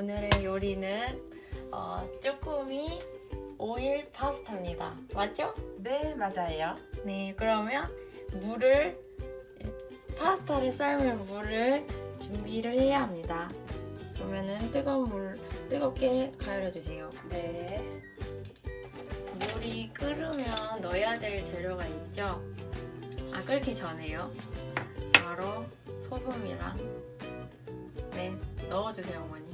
오늘의 요리는 어, 쭈꾸미 오일 파스타입니다. 맞죠? 네, 맞아요. 네, 그러면 물을 파스타를 삶을 물을 준비를 해야 합니다. 그러면은 뜨거운 물 뜨겁게 가열해 주세요. 네. 물이 끓으면 넣어야 될 재료가 있죠. 아 끓기 전에요. 바로 소금이랑 네 넣어주세요 어머니.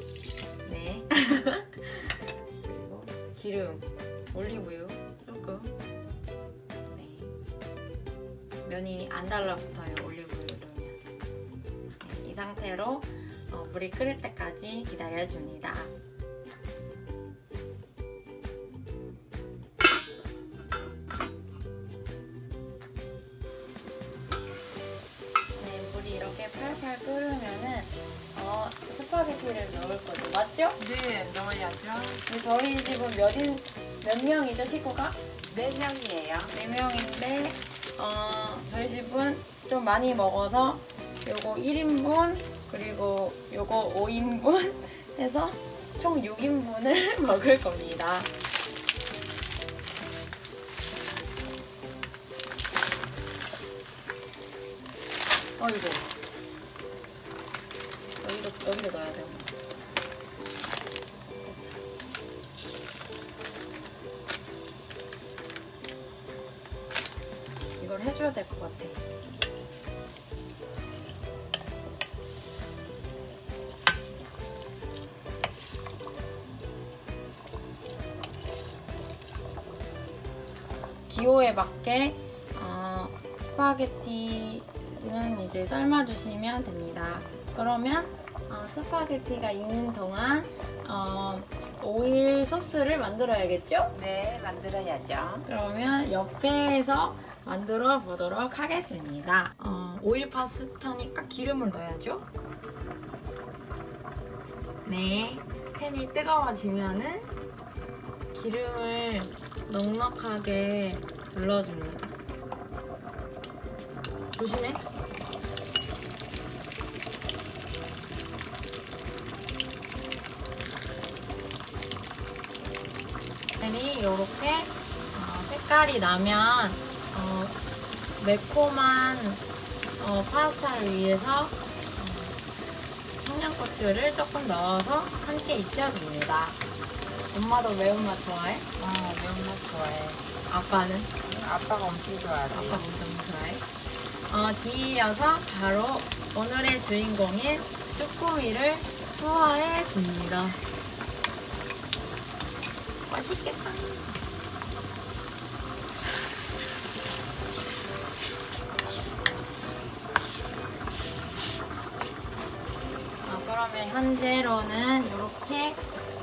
네. 그리고 기름, 올리브유 조금. 네. 면이 안 달라붙어요 올리브유 넣으면. 네, 이 상태로 어, 물이 끓을 때까지 기다려줍니다. 네, 물이 이렇게 팔팔 끓으면은 어, 스파게티를 넣을 거 죠, 맞죠? 네, 넣어야죠. 근데 저희 집은 몇 인 몇 명이죠, 식구가? 네 명이에요. 네 명인데 어, 저희 집은 좀 많이 먹어서 요거 1인분 그리고 요거 5인분 해서 총 6인분을 먹을 겁니다. 어이구 여기도 여기도 넣어야 돼요. 해줘야 될 것 같아. 기호에 맞게 어, 스파게티는 이제 삶아주시면 됩니다. 그러면 어, 스파게티가 익는 동안 어, 오일 소스를 만들어야겠죠? 네, 만들어야죠. 그러면 옆에서 만들어 보도록 하겠습니다. 어, 오일 파스타니까 기름을 넣어야죠. 네, 팬이 뜨거워지면은 기름을 넉넉하게 둘러줍니다. 조심해. 팬이 이렇게 어, 색깔이 나면 어, 매콤한 어, 파스타를 위해서 어, 청양고추를 조금 넣어서 함께 익혀줍니다. 엄마도 매운맛 좋아해? 아, 매운맛 좋아해. 아빠는? 아빠가 엄청 좋아하세요. 아빠 엄청 좋아해? 어, 뒤이어서 바로 오늘의 주인공인 쭈꾸미를 투하해 줍니다. 맛있겠다. 그러면 현재로는 이렇게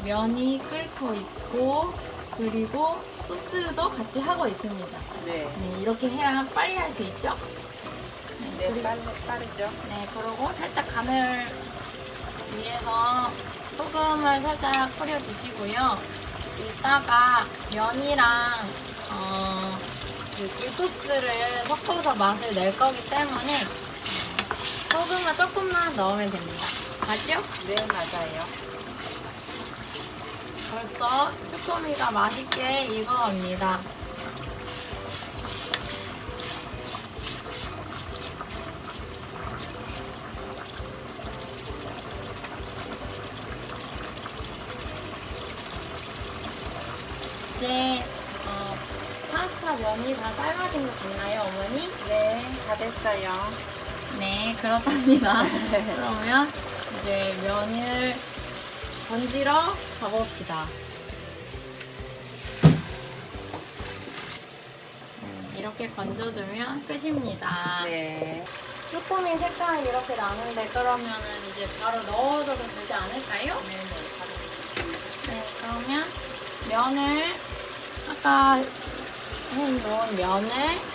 면이 끓고 있고 그리고 소스도 같이 하고 있습니다. 네. 네, 이렇게 해야 빨리 할 수 있죠? 네, 그리고- 빠르, 빠르죠. 네, 그리고 살짝 간을 위해서 소금을 살짝 뿌려주시고요. 이따가 면이랑 어, 그 굴소스를 섞어서 맛을 낼 거기 때문에 소금을 조금만 넣으면 됩니다. 맞죠? 네, 맞아요. 벌써 쭈꾸미가 맛있게 익어갑니다. 이제 어, 파스타 면이 다 삶아진 것 같나요, 어머니? 네, 다 됐어요. 네, 그렇답니다. 그러면 이제 면을 건지러 가봅시다. 음, 이렇게 건져두면 끝입니다. 네. 쭈꾸미 색깔이 이렇게 나는데 그러면은 이제 바로 넣어줘도 되지 않을까요? 네, 네, 네, 그러면 면을 아까 해놓은 면을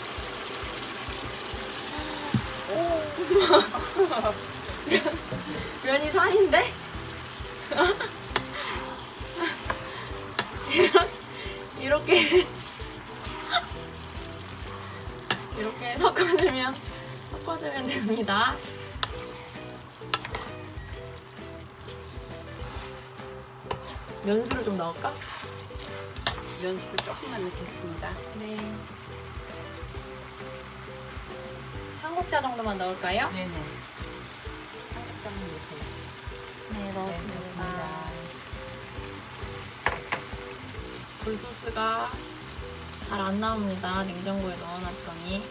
면이 살인데? 이렇게 이렇게 섞어주면 섞어주면 됩니다. 면수를 좀 넣을까? 연수를 조금만 넣겠습니다. 네. 한 국자 정도만 넣을까요? 네네. 넣으세요. 네, 네, 넣었습니다. 굴소스가 잘 안 나옵니다. 냉장고에 넣어놨더니.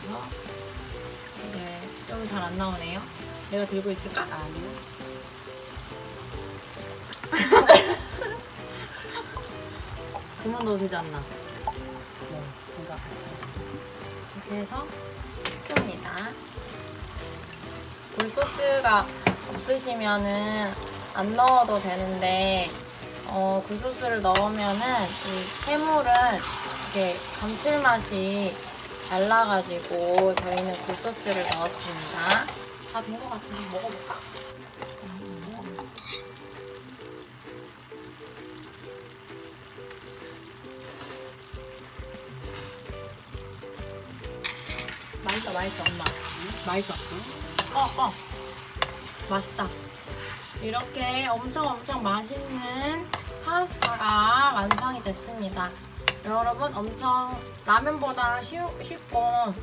그래서 이제 좀 잘 안 나오네요. 내가 들고 있을까? 아니요. 그만 넣어도 되지 않나? 네, 같아요. 이렇게 해서 씁니다. 굴소스가 없으시면은 안 넣어도 되는데 어, 굴소스를 넣으면은 이 해물은 이렇게 감칠맛이 잘 나가지고 저희는 굴소스를 넣었습니다. 다 된 것 같은데 먹어볼까? 맛있어, 맛있어, 엄마. 맛있어. 어, 어. 맛있다. 이렇게 엄청 엄청 맛있는 파스타가 완성이 됐습니다. 여러분 엄청 라면보다 쉬, 쉽고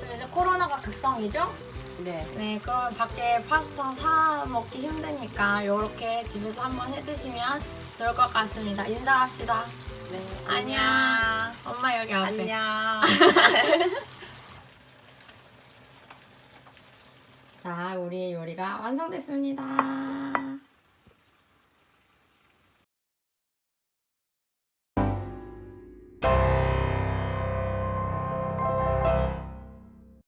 또 이제 코로나가 극성이죠? 네. 네, 그러면 밖에 파스타 사 먹기 힘드니까 이렇게 집에서 한번 해 드시면 좋을 것 같습니다. 인사합시다. 네. 안녕. 엄마 여기 앞에. 안녕. 자, 우리의 요리가 완성됐습니다.